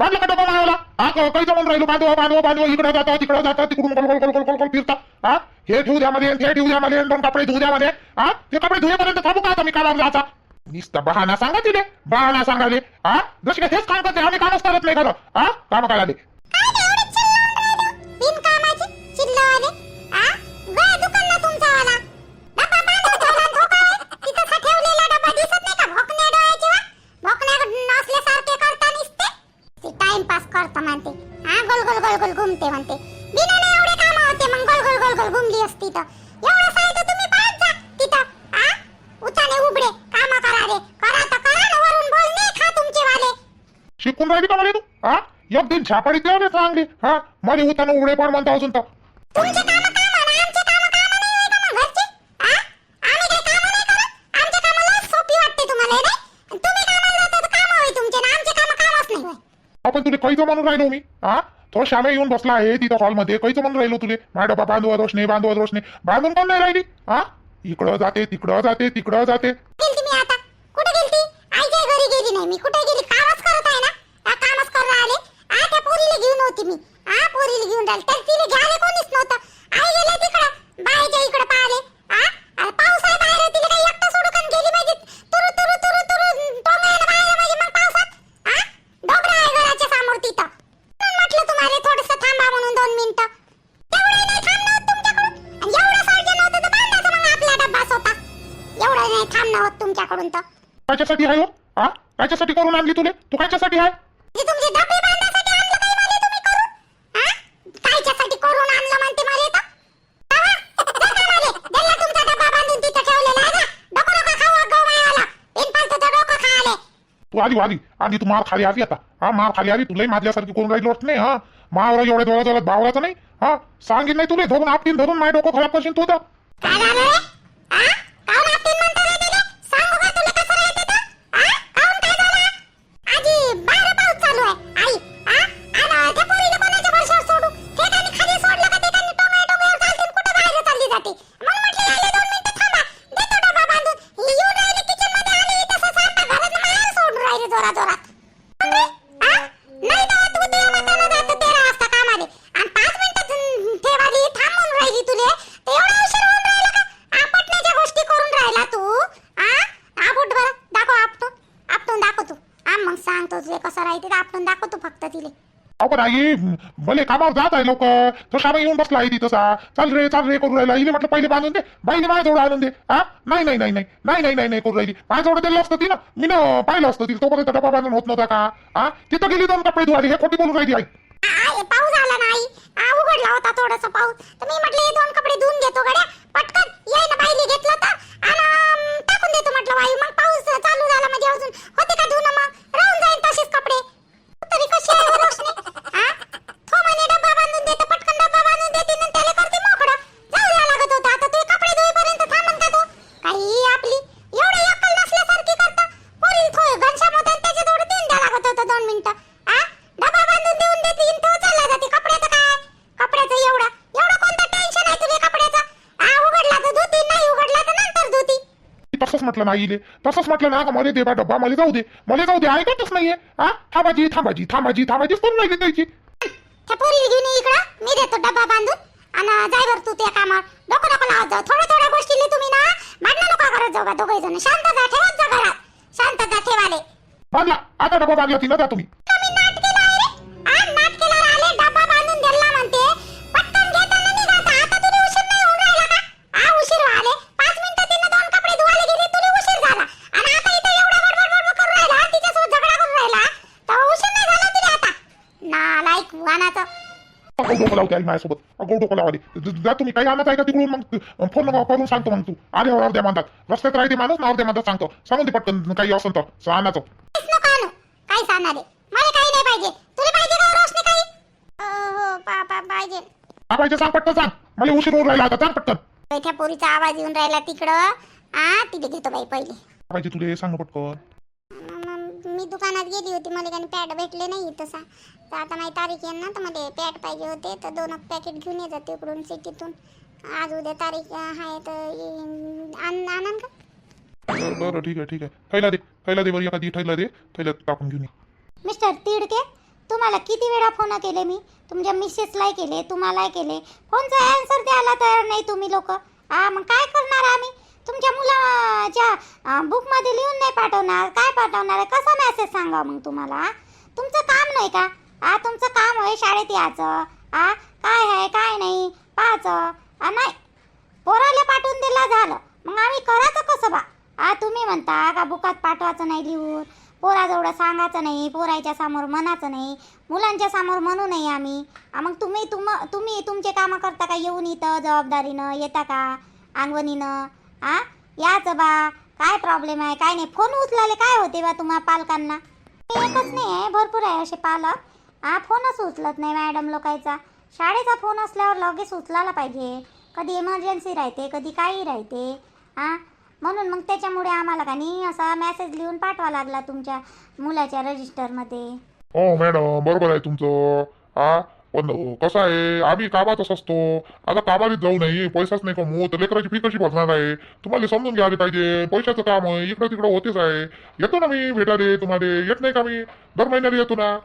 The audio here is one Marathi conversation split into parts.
बांधलं का डबा मायाला हा क- काही हो, जमून राहिलो? बांधव हो, बांधव हो, बांधव इकडे जाता तिकडे जाता तिकडून गोल गोल गोल गोल गोल गोल फिरता. हा हे ठेवू द्या मध्ये हे ठेवू द्या मध्ये दोन कपडे धुऊ द्या मध्ये. हा ते कपडे धुवेपर्यंत थांबू का आता मी कामावर जायचा? नुसता बहाना सांगा तिले बहाना सांगा दे हा जशी काय हेच काम करते आम्ही कामच करत नाही खरं हा काम करायला दे. टाइमपास करता म्हणते. हा गोल गोल गोल गोल घुमते म्हणते. बिना नाही एवढे काम होते मग गोल गोल गोल गोल घुमली असती तर. एवढं साहित्य तुम्ही पाहत जा तिथं. आ? उचाने उबडे काम करा रे करा तर करा ना वरून बोल नाही खा तुमचे वाले. शिकून राहिली का मला तू? हा एक दिन छापाडी द्या रे चांगली. हा? मध्ये उताना उडे पण म्हणता अजून तर. तुमचे काम काम आणि आमचे काम काम नाही आहे का मग घरचे आ आम्ही काही काम नाही करत आमचे काम लय सोपी वाटते तुम्हाला हे नाही तुम्ही कामाला जाता तर काम होय तुमचे ना आमचे काम कामच नाही होय आपण तुला काहीच म्हणून राहिलो मी. हा? तो श्यामे येऊन बसला आहे तिथं हॉलमध्ये. काहीच म्हणून राहिलो तुले. माय डबा बांधवा रोशने बांधवा रोशने. बांधून कोण नाही राहिली? हा? इकडं जाते तिकडं जाते तिकडं जाते. मी कुठे गेली कामच करत आहे ना? आ, कामच करून आले. आ त्या पोरीला घेऊन होती मी. आ पोरीला घेऊन राहिले. तर घ्यायला कोणीच नव्हतं. आई गेले तिकडं. इकडं पाहिले आ बाहेर. तिला काही एकटं सोडून गेली माझी तुरु तुरु तुरु तुरु टोंगायला बाहेर माझी मग पावसात आ डोबरा आहे घराच्या समोर तिथं म्हणून म्हटलं तुम्हाला? थोडस थांबा म्हणून दोन मिनिटं. नाही थांबणं तुमच्याकडून. आणि एवढं सर्जन होतं तर बांधायचं मग आपला डब्बा स्वतः. एवढं नाही थांबणं होत तुमच्याकडून तर. कायच्यासाठी आहे हो? हा कायच्यासाठी करून आणली तुले? तू कायच्यासाठी आहे? जे तुमचे डबे आणलं काही मला तुम्ही करून हा कायच्यासाठी करून आणलं म्हणते मला तर जावा, जा कामाले. दिला तुमचा डब्बा बांधून तिथं ठेवलेला आहे ना डोकं नका खाऊ गं मायाला बिनपालतूचं डोकं खायले तू आली. आली आधी तू मार खाली आली आता. हा मार खाली आली तुलाही माझ्यासारखी कोण करून राहिलो नाही हा? मावरा एवढ्या डोळ्या डोळ्यात बावळाचं नाही हा? सांगितलं नाही तुले धरून आपटीन धरून माझ्या डोकं खराब करशील तू तर. आई. भले कामावर जात आहे लोक. तो श्यामा येऊन बसला आहे तिथं तसा. चाल रे चाल रे करू राहिला. इले म्हटलं पहिले बांधून दे. बाईने माझ्या जवळ आणून दे. हा नाही नाही नाही नाही. नाही नाही नाही नाही करू राहिली. माझ्या जवळ दिलं असतं ती ना मी ना पाहिलं असतं ती तोपर्यंत डबा बांधून होत नव्हता का? हा तिथं गेली दोन कपडे धुवाली हे खोटी बोलून राहिली आई. पाऊस आला नाही आ, उघडला होता थोडासा पाऊस. तसंच म्हटलं ना आईले तसंच म्हटलं ना का मला दे बा डब्बा मला जाऊ दे. मला जाऊ दे ऐकतच नाहीये. हा थांबाजी थांबाजी थांबाजी थांबाजीच करून राहिली त्याची त्या पोरीला घेऊन ये इकडं. मी देतो डब्बा बांधून. आणि जाय बर तू त्या कामावर. डोकं नको लावत जाऊ. थोड्या थोड्या गोष्टीले तुम्ही ना भांडणं नका करत जाऊ बा दोघे जण शांतता ठेवत जा घरात. शांतता ठेवाले. बांधला आता डबा बांधला तिनं जा तुम्ही. लावते आई माझ्यासोबत अगो डोकं लावाले जा तुम्ही. काही आणत आहे का तिकडून? मग फोन करून सांगतो मग तू. आले अर्ध्या म्हणतात रस्त्यात राहते माणूस ना अर्ध्या म्हणतात सांगतो. सांगून दे पटकन काही असं तर. सहानाचं सांगणार मला काही नाही पाहिजे. तुला पाहिजे का रोशनी काही? हो पापा पाहिजे. हा पाहिजे सांग पटकन सांग. मला उशीर होऊन राहिला आता. सांग पटकन. पोरीचा आवाज येऊन राहिला तिकडं. आ तिथे घेतो बाई पहिले. पाहिजे तुले सांग पटकन. मी दुकानात गेली होती. मला काही पॅड भेटले नाही तसा. तर आता माझी तारीख येईल ना तर मला पॅड पाहिजे होते तर दोन पॅकेट घेऊन ये जाते इकडून सिटीतून. आज उद्या तारीख आहे तर आणान का? बरं बरं ठीक आहे ठीक आहे. थैला दे थैला दे बरं एखादी थैला दे. थैल्यात टाकून घेऊन ये. मिस्टर तिडके तुम्हाला किती वेळा फोन केले मी? तुमच्या मिसेसलाही केले तुम्हालाही केले. फोनचा आन्सर द्यायला तयार नाही तुम्ही लोक. हा मग काय करणार आम्ही? तुमच्या मुलाच्या बुकमध्ये लिहून नाही पाठवणार. काय पाठवणार आहे? कसा मेसेज सांगा मग तुम्हाला? तुमचं काम नाही का? आ तुमचं काम आहे शाळेत यायचं. आ काय आहे काय नाही पाहायचं. आ नाही पोराला पाठवून दिला झालं. मग आम्ही करायचं कसं बा? आ तुम्ही म्हणता का बुकात पाठवायचं नाही लिहून? पोराजवळ सांगायचं नाही पोराच्या समोर म्हणायचं नाही मुलांच्या समोर म्हणू नाही आम्ही. मग तुम्ही तुम तुम्ही तुमचे कामं करता का? येऊन इथं जबाबदारीनं येता का? अंगवणीनं? आ याचं बा काय प्रॉब्लेम आहे काय नाही. फोन उचलाले काय होते बा तुम्हा पालकांना? एकच नाही आहे भरपूर आहे असे पालक. हा फोनच उचलत नाही मॅडम लोकांचा. शाळेचा फोन असल्यावर लगेच उचलायला पाहिजे. कधी इमर्जन्सी राहते कधी काही राहते. हा? म्हणून मग त्याच्यामुळे आम्हाला का नाही असा मेसेज लिहून पाठवा लागला तुमच्या मुलाच्या रजिस्टरमध्ये हो मॅडम बरोबर आहे तुमचं. हा? पण कसं आहे आम्ही कामातच असतो. आता कामाला जाऊ नाही पैसाच नाही कमवू तर लेकराची फी कशी भरणार आहे? तुम्हाला समजून घ्यायला पाहिजे पैशाचं काम आहे इकडं तिकडं होतेच आहे. येतो ना मी भेटायला तुम्हाला. येत नाही का मी? दर महिन्याला येतो ना.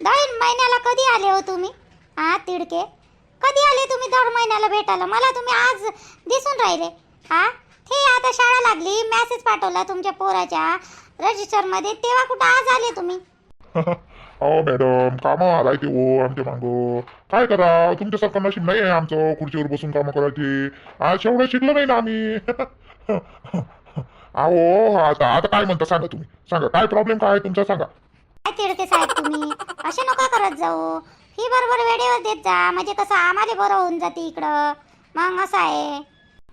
दर महिन्याला कधी आले हो तुम्ही? हा तिडके? कधी आले तुम्ही दर महिन्याला भेटायला? मला तुम्ही आज दिसून राहिले. हा ते आता शाळा लागली मेसेज पाठवला तुमच्या पोराच्या रजिस्टरमध्ये तेव्हा कुठं आज आले तुम्ही? हो मॅडम कामं आलाय ते ओ आमच्या मागं. काय करा तुमच्यासारखं नशीब नाही आहे आमचं. खुर्चीवर बसून कामं करायची. आज शेवढं शिकलो नाही ना आम्ही. अहो आता आता काय म्हणता सांगा तुम्ही. सांगा काय प्रॉब्लेम काय आहे तुमचा? सांगा. काय तिडके साहेब तुम्ही? असे नका करत जाऊ. ही बरोबर वेळेवर देत जा. म्हणजे कसं आम्हाला बरं होऊन जाते इकडं. मग असं आहे.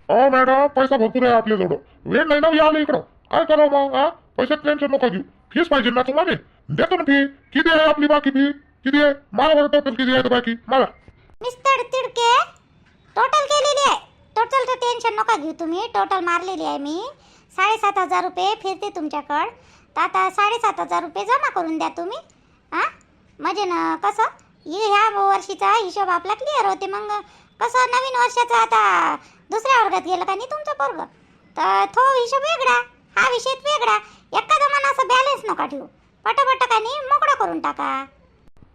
हो मॅडम पैसा भरपूर आहे आपल्याजवळ. वेळ नाही ना आलं इकडं. काय करावं मग हा? पैशात टेन्शन नका घेऊ. फीस पाहिजे ना तुम्हाला? देतो ना फी किती आहे आपली बाकी फी किती आहे? मला बरं टोटल किती आहे बाकी? मला. मिस्टर तिडके टोटल केलेली आहे. टोटलचं टेन्शन नका घेऊ तुम्ही. टोटल मारलेली आहे मी. साडेसात हजार रुपये फिरते तुमच्याकडं. तर आता साडेसात हजार रुपये जमा करून द्या तुम्ही. हां? म्हणजे ना कसं? ह्या वर्षीचा हिशोब आपला क्लिअर होते. मग कसं नवीन वर्षाचं आता दुसऱ्या वर्गात गेलं का नाही तुमचं पोरग? तर तो हिशोब वेगळा हा विषय वेगळा. एका जमान असं बॅलन्स नका ठेवू. पटापट का नाही? मोकळा करून टाका.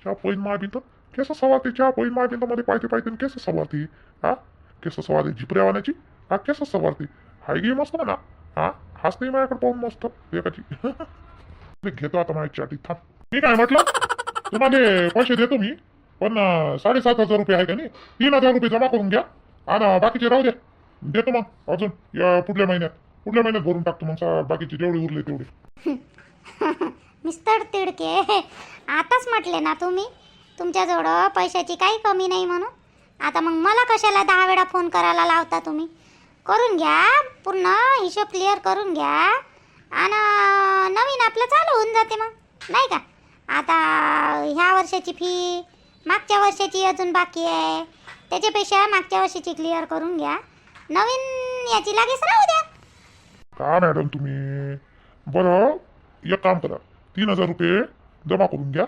चहा पोईन मारली केस सवाती चहा पोईन मारली मध्ये पाहिजे पाहिजे केस सवाती हा? केस सवारती झिपऱ्यावाण्याची हा केस सवारती हाय गे मस्त ना हा? हाच नाही माझ्याकडे पाहून मस्त. एकाची. मी घेतो आता माझ्या चाटी. थांब. मी काय म्हटलं? तुम्हाला पैसे देतो मी. पण साडेसात हजार रुपये आहे का नाही? तीन हजार रुपये जमा करून घ्या. आणि बाकीचे राहू द्या. देतो मग. अजून या पुढल्या महिन्यात. पुढल्या महिन्यात भरून टाकतो मग बाकीचे जेवढे उरले तेवढे. मिस्टर तिडके. आताच म्हटले ना तुम्ही? तुमच्याजवळ पैशाची काही कमी नाही म्हणून. आता मग मला कशाला दहा वेळा फोन करायला लावता तुम्ही? करून घ्या पूर्ण हिशोब क्लिअर करून घ्या. आणि नवीन आपलं चालू होऊन जाते मग नाही का? आता ह्या वर्षाची फी मागच्या वर्षाची अजून बाकी आहे. त्याच्यापेक्षा मागच्या वर्षीची क्लिअर करून घ्या. नवीन याची लागेच राहू द्या. का मॅडम तुम्ही? बरं एक काम करा. तीन हजार रुपये जमा करून घ्या.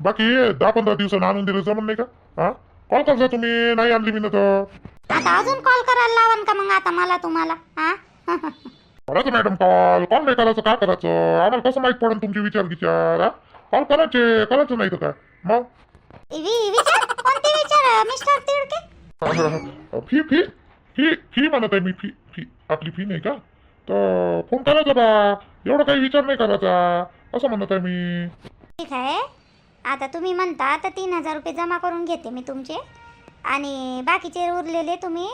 बाकी दहा पंधरा दिवसानं आणून दिलं जमन नाही का? हा? कॉल करता तुम्ही. नाही आणली मी ना तर. आता अजून कॉल करायला लावन का मग आता मला तुम्हाला? हा? करायचं मॅडम कॉल कॉल नाही करायचं काय करायचं? आम्हाला कसं माहीत पडेल तुमचे विचार विचार कॉल करायचे करायचं नाही तर काय? मग? वि- विचार? कोणते विचार? Mister Tidke? Fee fee? Fee fee म्हणत आहे मी फी फी. आपली फी नाही का? तर फोन करायचा बा. एवढं काही विचार नाही करायचा. असं म्हणत आहे मी. ठीक आहे. आता तुम्ही म्हणता तर तीन हजार रुपये जमा करून घेते मी तुमचे. आणि बाकीचे उरलेले तुम्ही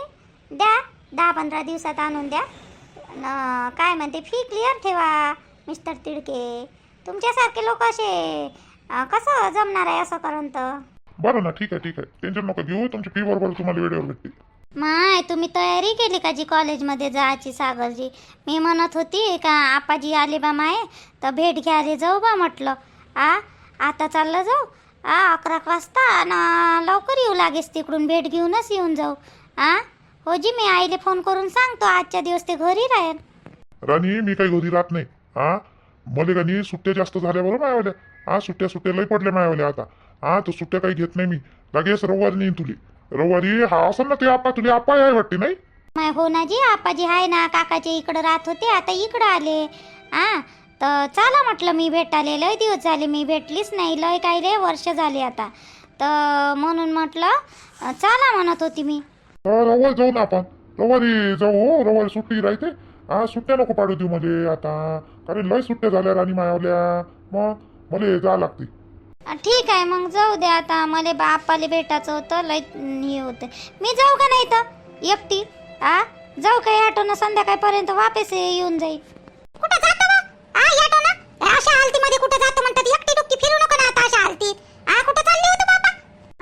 द्या दहा पंधरा दिवसात आणून द्या. न काय म्हणते फी क्लिअर ठेवा मिस्टर तिडके. तुमच्यासारखे लोक असे कसं जमणार आहे असं करंत बरं ना ठीक आहे ठीक आहे. टेन्शन नका घेऊ तुमची फी बरोबर तुम्हाला वेळेवर भेटते. माय तुम्ही तयारी केली का जी कॉलेजमध्ये जायची सागरजी? मी म्हणत होती का आपाजी आले बा माय तर भेट घ्यायला जाऊ बा म्हटलं. आ आता चाललं जाऊ. आ अकरा वाजता आणि लवकर येऊ लागेस तिकडून. भेट घेऊनच येऊन जाऊ. आ? हो जी मी आईले फोन करून सांगतो. आजच्या दिवस ते घरी राहील. राणी मी काही घरी राहत नाही. हा मला नाही सुट्ट्या जास्त झाल्या बरं मायावाल्या. हा सुट्ट्या सुट्ट्या लई पडल्या मायावाल्या आता. हा तर सुट्ट्या काही घेत नाही मी. लगेच रविवारी नेईन तुली. रविवारी हा असं ना ते आपा तुले आपा आहे वाटते नाही? माय हो ना जी आपाजी आहे ना काकाचे इकडं राहत होते आता इकडं आले. हा तर चला म्हटलं मी भेटाले लय दिवस झाले मी भेटलीच नाही लय काय लय वर्ष झाले आता. तर म्हणून म्हटलं चला म्हणत होती मी. तर रविवारी जाऊ ना आपण रविवारी जाऊ हो रविवारी सुट्टी राहते. हा सुट्ट्या नको पाडू देऊ मध्ये आता. कारण लय सुट्ट्या झाल्या राणी मायावल्या. मग मला जावं लागते. ठीक आहे मग जाऊ दे आता. मला बापाला भेटायचं होतं लय हे होतं. मी जाऊ का नाही तर? एकटी? आ? जाऊ का ऑटोनं संध्याकाळपर्यंत वापस येऊन जाईल कुठं जातो बा? आ, येतो ना? अशा हालतीमध्ये कुठं जातो म्हणतात एकटी दुःखी फिरू नको ना आता अशा हालतीत. आ कुठं चालली होती बाबा?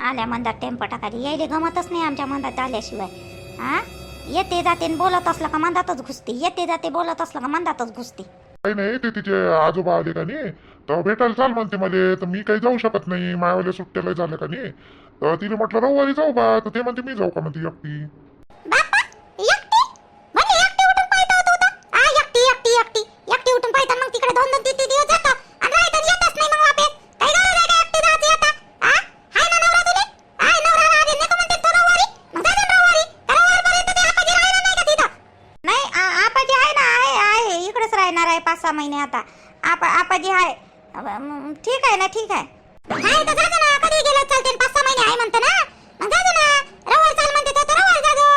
आल्या मंदात टेम्पो टाकाली यायले गमतच नाही आमच्या मंदात आल्याशिवाय. हा येते जाते न बोलत असलं का मंदातच घुसते येते जाते बोलत असलं का मंदातच घुसते. काही नाही ते तिचे आजोबा आले का नाही? तर भेटायला चाल म्हणते मला तर मी काही जाऊ शकत नाही मायावाल्या सुट्ट्याला झाल्या का नाही? तर तिने म्हटलं रविवारी जाऊ बा. तर ते म्हणते मी जाऊ का? म्हणते एकटी. बाप्पा एकटी? म्हणजे एकटी उठून पाहता होतो होतं. आ एकटी एकटी एकटी. एकटी उठून पाहता मग तिकडे दोन दोन तीन तीन दिवस जातो आणि राहतात येतच नाही मग वापस काही गरज आहे का एकटी जायची आता आ हाय ना नवरा तुले हाय नवरा आधी नको म्हणते तो रविवारी मग जा ना रविवारी त्या रविवारपर्यंत ते आपाजी राहिला नाही का तिथं नाही आ- आपाजी आहे ना आहे आहे इकडेच राहणार आहे पाच सहा महिने आता आपा आपाजी आहे ठीक आहे ना ठीक आहे. हाय तर जा ना कधी गेलं चालते पाच सहा महिने आहे म्हणतो ना. मग जा ना रविवार चाल म्हणते तर रविवार जा जो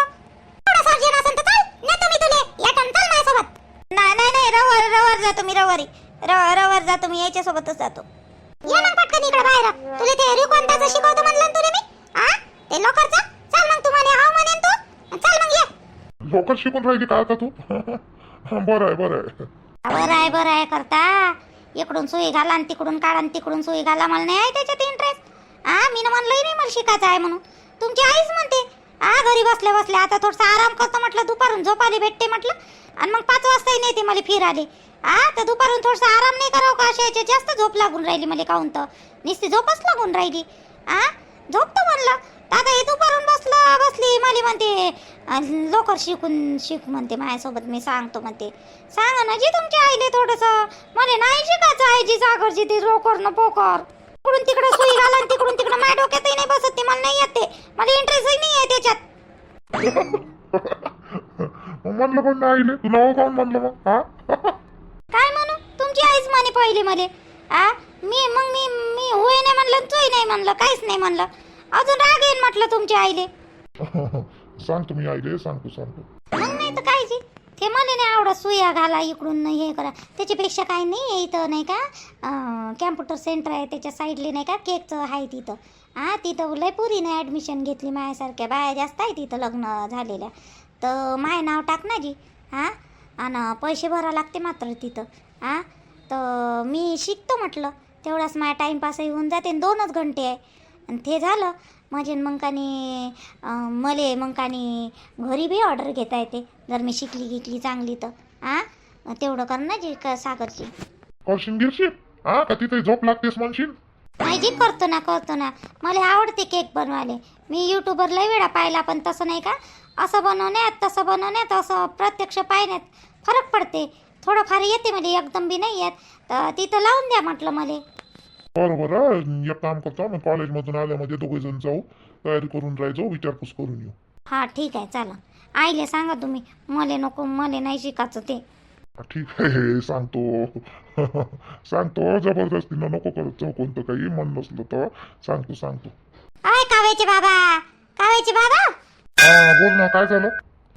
थोडा सर्जन असेल तर चाल नेतो मी तुले. येताना चाल माझ्यासोबत. नाही नाही रविवार जातो मी रविवारी रव- रविवार जातो मी याच्यासोबतच जातो. ये मग पटकन इकडे बाहेर. तुले ते रिकोंटाचं शिकवतो म्हणलं तुले मी? हा ते लोकरचं चल मग तू म्हणे हाव म्हणेन तू. चल मग ये. लवकर शिकून राहिली का आता तू? बरं आहे बरं आहे. बरं आहे बरं आहे करता. इकडून सुई घाला आणि तिकडून काढा आणि तिकडून सुई घाला. मला नाही आहे त्याच्यात इंटरेस्ट हा मी ना म्हणलंही नाही मला शिकायचं आहे म्हणून. तुमची आईच म्हणते हा घरी बसल्या बसल्या आता थोडंसं आराम करतो म्हटलं दुपारून झोपाली भेटते म्हटलं आणि मग पाच वाजताही नेते मला फिराले हा तर दुपारून थोडंसं आराम नाही करावं का? अशा जास्त झोप लागून राहिली मला काहून तर. नुसती झोपच लागून राहिली. हा झोपतो म्हणलं आता हे दुपारून बसलं बसली मला म्हणते. लवकर शिकून शिक म्हणते माझ्यासोबत मी सांगतो म्हणते. सांगा ना जी तुमच्या आईले थोडंसं मला नाही शिकायचं आहे जी सागरची ते रोकर न पोकर. तिकडून तिकडं सुई घाला तिकडून तिकडं माझ्या डोक्यातही नाही बसत ते मला नाही येत ते. मला इंटरेस्टही नाही आहे त्याच्यात. म्हणलं पण नाही तू काऊन म्हणलं मग? काय म्हणू? तुमची आईच म्हणे पहिले मले. आ? मी मग मी मी होय नाही म्हणलं तूही नाही म्हणलं काहीच नाही म्हणलं. अजून राग येईन म्हटलं तुमच्या आईले. सांगतो मी आईले सांगतो सांगतो. मग नाही तर कायची ते मला नाही आवडत सुया घाला इकडून हे करा. त्याच्यापेक्षा काय नाही आहे इथं नाही का? कॅम्प्युटर सेंटर आहे त्याच्या साईडले नाही का? केकचं आहे तिथं. हां तिथं लय पुरीने ॲडमिशन घेतली माझ्यासारख्या बाया जास्त आहे तिथं लग्न झालेल्या. तर माय नाव टाक ना जी. हां? आणि पैसे भरा लागते मात्र तिथं. हां? तर मी शिकतो म्हटलं. तेवढाच माझ्या टाईमपासही होऊन जाते दोनच घंटे आहे. आणि ते झालं. म्हणजे मग कानी मले मग कानी घरी बी ऑर्डर घेता येते. जर मी शिकली गिकली चांगली तर. आ? तेवढं कर ना जी का सागरची. करशील गिरशील हा का तिथे झोप लागतेस म्हणशील जी करतो ना करतो ना. मला आवडते केक बनवायला. मी यूट्यूबवर लय वेळा पाहिला पण तसं नाही का? असं बनवण्यात तसं बनवण्यात असं प्रत्यक्ष पाहण्यात फरक पडते. थोडंफार येते मला एकदम बी नाही येत. तर तिथं लावून द्या म्हटलं मला. बरं बरं एक काम करतो मी कॉलेजमधून आल्यामध्ये दोघे जण जाऊ तयारी करून राहायचो विचारपूस करून येऊ. हा ठीक आहे चला. आईले सांगा तुम्ही मले नको मले नाही शिकायचं ते. ठीक आहे सांगतो. सांगतो जबरदस्तीनं नको करत जाऊ कोणतं काही मन नसलं तर. सांगतो सांगतो. आय कावेचे बाबा कावेचे बाबा. हा बोल ना काय झालं?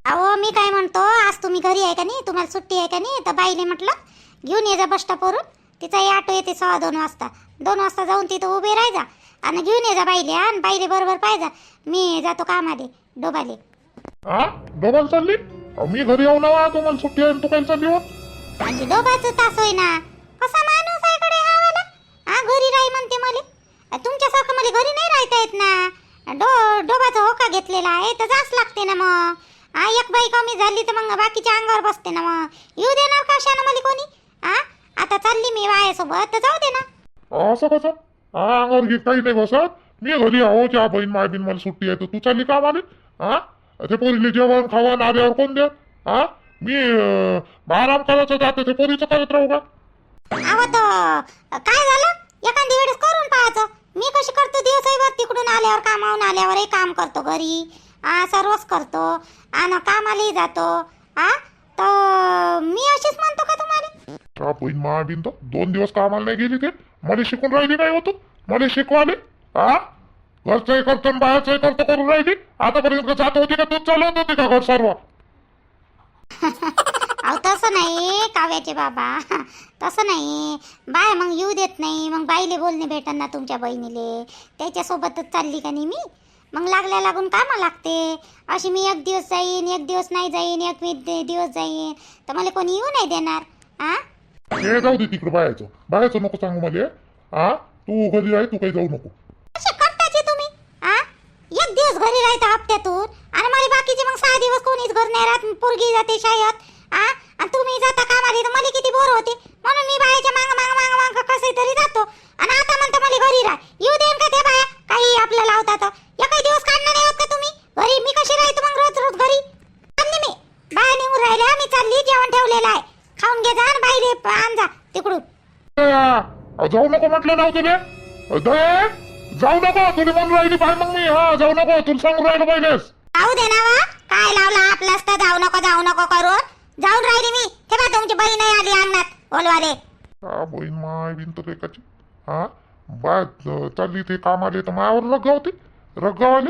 अहो मी काय म्हणतो आज तुम्ही घरी आहे का नाही तुम्हाला सुट्टी आहे का नाही तर बाईले म्हटलं घेऊन ये जा बस स्टॉपवरून तिचा ऑटो येते सव्वा दोन वाजता. दोन वाजता जाऊन तिथं उभे राहायचा आणि घेऊन ये जा बाईले आणि बाईले बरोबर पाहिजे मी जातो कामाले डोबाले. हा डोबाला चालली? अहो, मी घरी येऊ ना तुम्हाला सुट्टी आहे आणि तू काय चालली हो. म्हणजे डोबाचं तास होय ना. कसा माणूस आहे कडे हा वाला? हा घरी राही म्हणते मले. तुमच्यासारखं मला घरी नाही राहता येत ना. डो डोबाचा होका घेतलेला आहे तर जास्त लागते ना मग. हा एक बाई कमी झाली तर मग बाकीच्या अंगावर बसते ना मग. येऊ देणार कशानं मला कोणी? हा आता चालली मी वायासोबत तर जाऊ दे ना. असं कसं? हा अंगावर घे काही नाही बसत? मी घरी आहो चहा बहीण माय बिन मला सुट्टी आहे तर तू चालली का आले हा ते पोरीले जेवण खावण आल्यावर कोण द्या हा मी अं, आराम करायचं जाते ते पोरीचं करत राहू का? अहो तर काय झालं? एखादी वेळेस करून पाहायचं. मी कशी करतो दिवसभर तिकडून आल्यावर कामावून आल्यावरही काम करतो घरी. हा सर्वच करतो. आणि कामालाही जातो. हा तर मी अशीच म्हणतो का का पोईन मा बिन दोन दिवस कामाला नाही गेली ते मला शिकून राहिली नाही होतो मला शिकवाले? हा घरचंही करतो बाहेरचंही करतो करून राहिली? आतापर्यंत जात होती का? तूच चालवत होती का घर सर्व? अहो तसं नाही काव्याचे बाबा. तसं नाही. बाय मग येऊ देत नाही. मग बाईले बोलणे भेटन ना तुमच्या बहिणीले. त्याच्यासोबतच चालली का नाही मी? मग लागल्या लागून कामं लागते. अशी मी एक दिवस जाईन एक दिवस नाही जाईन एक मी दिवस जाईन. तर मला कोणी येऊ नाही देणार. आ? हे जाऊ दे तिकडे बायाचं बायाचं नको सांगू मला. हा तू घरी आहे तू काही जाऊ नको. कसे करताचे तुम्ही? आ? एक दिवस घरी राहता हप्त्यातून. आणि मला बाकीचे मग सहा दिवस कोणीच घर नाही राहत पोरगी जाते शाळेत. आ? आणि तुम्ही जाता कामाला तर मला किती बोर होते. म्हणून मी बायाच्या मांग मांग मांग माग कसं तरी जातो. आणि आता म्हणता मला घरी राह. येऊ देईन का त्या बाया? काही आपल्या लावतात. एकही दिवस काढणं नाही होत का तुम्ही? घरी मी कशी राहतो मग रोज रोज घरी? चालली मी? बाया निघून राहिल्या मी चालली जेवण ठेवलेलं आहे. खाऊन घे जा आणि बाहेर आण जा तिकडून. अ, जाऊ नको म्हटलं ना तुला दये जाऊ नको तुला म्हणून राहिली पाय मग मी. हा जाऊ नको तुला सांगून राहिलो पहिलेच जाऊ दे ना वा काय लावला आपलं असतं जाऊ नको जाऊ नको करून. जाऊन राहिली मी. तेव्हा तुमची बहीण नाही आली अंगणात बोलवाले हा बहीण माय बिन तर एकाची. हा बा चालली ते काम आले तर मायावर रग्गावते रग्गावाले